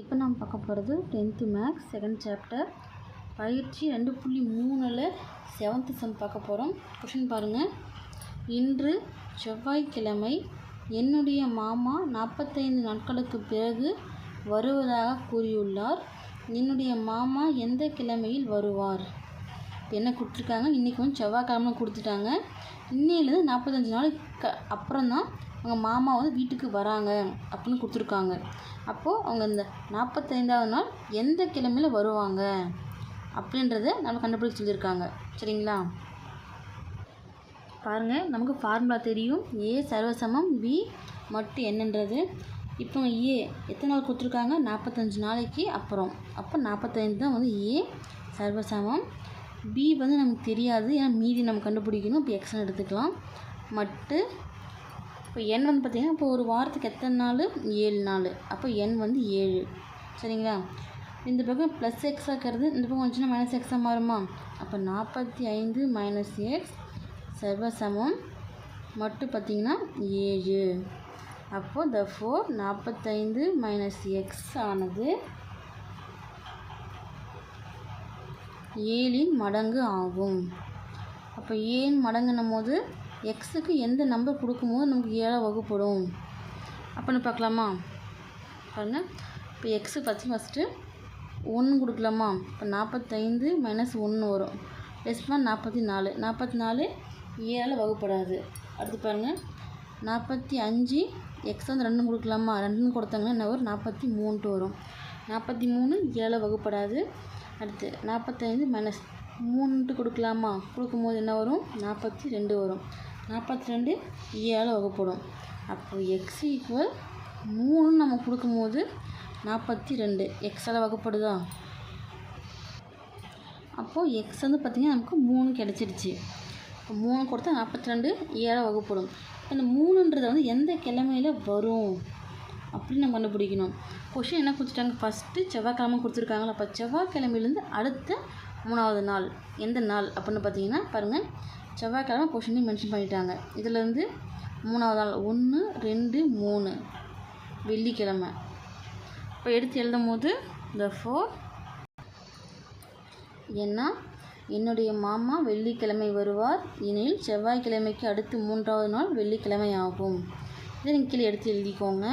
இப்போ நாம் பார்க்க போகிறது டென்த்து மேக்ஸ் செகண்ட் சாப்டர் பயிற்சி ரெண்டு புள்ளி மூணில் செவன்த்து செம் பார்க்க போகிறோம். கொஷின் பாருங்கள் இன்று செவ்வாய்க்கிழமை என்னுடைய மாமா நாற்பத்தைந்து நாட்களுக்கு பிறகு வருவதாக கூறியுள்ளார். என்னுடைய மாமா எந்த கிழமையில் வருவார்? என்ன கொடுத்துருக்காங்க? இன்றைக்கி வந்து செவ்வாய்க்கிழமை கொடுத்துட்டாங்க. இன்னையிலேருந்து நாற்பத்தஞ்சு நாள் க அப்புறம் தான் அவங்க மாமா வந்து வீட்டுக்கு வராங்க அப்படின்னு கொடுத்துருக்காங்க. அப்போது அவங்க இந்த நாற்பத்தைந்தாவது நாள் எந்த கிழமையில் வருவாங்க அப்படின்றத நம்ம கண்டுபிடிக்க சொல்லியிருக்காங்க. சரிங்களா? பாருங்கள் நமக்கு ஃபார்முலா தெரியும். ஏ சர்வசமம் பி மட்டு என்னன்றது. இப்போ ஏ எத்தனை நாள் கொடுத்துருக்காங்க? நாற்பத்தஞ்சு நாளைக்கு அப்புறம். அப்போ நாற்பத்தைந்து தான் வந்து ஏ சர்வசமம். பி வந்து நமக்கு தெரியாது. ஏன்னா மீதி நம்ம கண்டுபிடிக்கணும். இப்போ எக்ஸ்னு எடுத்துக்கலாம். மட்டு இப்போ எண் வந்து பார்த்திங்கன்னா இப்போ ஒரு வாரத்துக்கு எத்தனை நாள்? ஏழு நாள். அப்போ எண் வந்து ஏழு. சரிங்களா? இந்த பக்கம் ப்ளஸ் எக்ஸ் ஆக்கிறது இந்த பக்கம் வந்துச்சுன்னா மைனஸ் எக்ஸாக மாறுமா? அப்போ நாற்பத்தி ஐந்து மைனஸ் எக்ஸ் சர்வசமம் மட்டும் பார்த்திங்கன்னா ஏழு. அப்போது த ஃபோர் நாற்பத்தைந்து மைனஸ் எக்ஸ் ஆனது ஏழின் மடங்கு ஆகும். அப்போ ஏன் மடங்குனும் போது எக்ஸுக்கு எந்த நம்பர் கொடுக்கும்போது நமக்கு ஏழாக வகுப்படும். அப்படின்னு பார்க்கலாமா? பாருங்கள் இப்போ எக்ஸு பார்த்து ஃபஸ்ட்டு ஒன்று கொடுக்கலாமா? இப்போ நாற்பத்தைந்து மைனஸ் ஒன்று வரும். லெஸ் பண்ண நாற்பத்தி நாலு நாற்பத்தி நாலு ஏழால் வகுப்படாது. அடுத்து பாருங்கள் நாற்பத்தி அஞ்சு எக்ஸ் வந்து ரெண்டும் கொடுக்கலாமா? ரெண்டுன்னு கொடுத்தாங்கன்னா என்ன வரும்? நாற்பத்தி மூணுட்டு வரும். நாற்பத்தி மூணு ஏழால் வகுப்படாது. அடுத்து நாற்பத்தைந்து மைனஸ் மூணுட்டு கொடுக்கலாமா? கொடுக்கும்போது என்ன வரும்? நாற்பத்தி ரெண்டு வரும். நாற்பத்தி ரெண்டு ஏழு e வகுப்படும். அப்போ எக்ஸ் ஈக்குவல் மூணு நம்ம கொடுக்கும்போது நாற்பத்தி ரெண்டு எக்ஸால் வகுப்படுதா? அப்போது எக்ஸ் வந்து பார்த்திங்கன்னா நமக்கு மூணு கிடச்சிருச்சு. இப்போ மூணு கொடுத்தா நாற்பத்தி ரெண்டு ஏழை e வகுப்படும். இந்த மூணுன்றது வந்து எந்த கிழமையில் வரும் அப்படின்னு நம்ம கண்டுபிடிக்கணும். கொஷின் என்ன கொடுத்துட்டாங்க? ஃபஸ்ட்டு செவ்வாய்க்கிழமை கொடுத்துருக்காங்களா அப்போ செவ்வாய்க்கிழமையிலேருந்து அடுத்த மூணாவது நாள். எந்த நாள் அப்படின்னு பார்த்தீங்கன்னா பாருங்கள் செவ்வாய்க்கிழமை கொஷினையும் மென்ஷன் பண்ணிட்டாங்க. இதுலேருந்து மூணாவது நாள் ஒன்று ரெண்டு மூணு. வெள்ளிக்கிழமை. இப்போ எடுத்து எழுதும் போது த ஃபோர் ஏன்னா என்னுடைய மாமா வெள்ளிக்கிழமை வருவார். எனில் செவ்வாய்க்கிழமைக்கு அடுத்து மூன்றாவது நாள் வெள்ளிக்கிழமை ஆகும். இதை நீங்கள் கீழே எடுத்து எழுதிக்கோங்க.